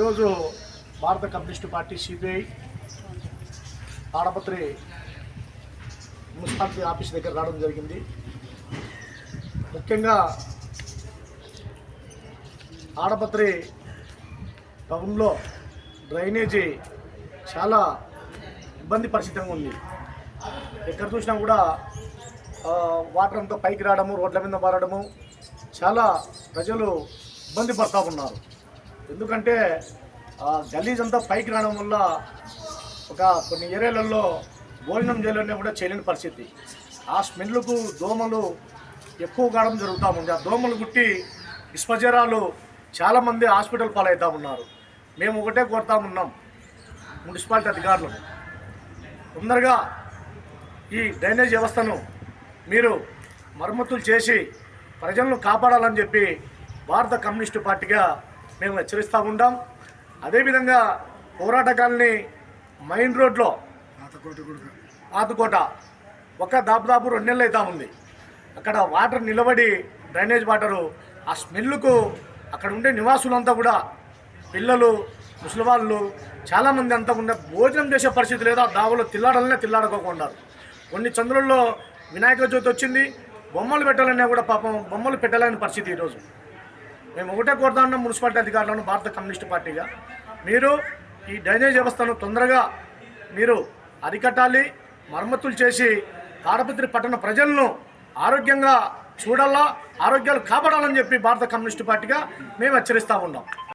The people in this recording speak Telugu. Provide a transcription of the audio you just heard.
ఈరోజు Bharata communist party CPI Tadipatri municipality office దగ్గర రావడం జరిగింది. ముఖ్యంగా తాడపత్రి టౌన్లో డ్రైనేజీ చాలా ఇబ్బంది పరిస్థితిగా ఉంది. ఎక్కడ చూసినా కూడా వాటర్ అంతా పైకి రావడము రోడ్ల మీద మారడము చాలా ప్రజలు ఇబ్బంది పడతా ఉన్నారు. ఎందుకంటే ఆ గలీజ్ అంతా పైకి రావడం వల్ల ఒక కొన్ని ఏరియాలలో భోజనం చేయాలనే కూడా చేయలేని పరిస్థితి. ఆ స్మెల్కు దోమలు ఎక్కువ కావడం జరుగుతూ ఉంది. ఆ దోమలు గుట్టి విశ్వజరాలు చాలామంది హాస్పిటల్ పాలవుతూ ఉన్నారు. మేము ఒకటే కోరుతా ఉన్నాం మున్సిపాలిటీ అధికారులు. తొందరగా ఈ డ్రైనేజ్ వ్యవస్థను మీరు మరమ్మతులు చేసి ప్రజలను కాపాడాలని చెప్పి భారత కమ్యూనిస్టు పార్టీగా మేము హెచ్చరిస్తూ ఉంటాం అదేవిధంగా పోరాటకాలని మైన్ రోడ్లో ఆతుకోట ఒక దాదాపు రెండు నెలలు అవుతా ఉంది. అక్కడ వాటర్ నిలబడి డ్రైనేజ్ వాటరు ఆ స్మెల్కు అక్కడ ఉండే నివాసులంతా కూడా పిల్లలు ముసలివాళ్ళు చాలామంది అంతా ఉండే భోజనం చేసే పరిస్థితి లేదా దావులో తిల్లాడాలనే తిల్లాడుకోకుండా. కొన్ని చంద్రుల్లో వినాయక చవితి వచ్చింది బొమ్మలు పెట్టాలన్నా కూడా పాపం బొమ్మలు పెట్టలేని పరిస్థితి ఈరోజు. మేము ఒకటే కోరుతా మున్సిపాలిటీ అధికారులను భారత కమ్యూనిస్ట్ పార్టీగా. మీరు ఈ డ్రైనేజ్ వ్యవస్థను తొందరగా మీరు అరికట్టాలి మరమ్మతులు చేసి తాడపత్రి పట్టణ ప్రజలను ఆరోగ్యంగా చూడాలా ఆరోగ్యాలు కాపాడాలని చెప్పి భారత కమ్యూనిస్ట్ పార్టీగా మేము హెచ్చరిస్తూ ఉన్నాం.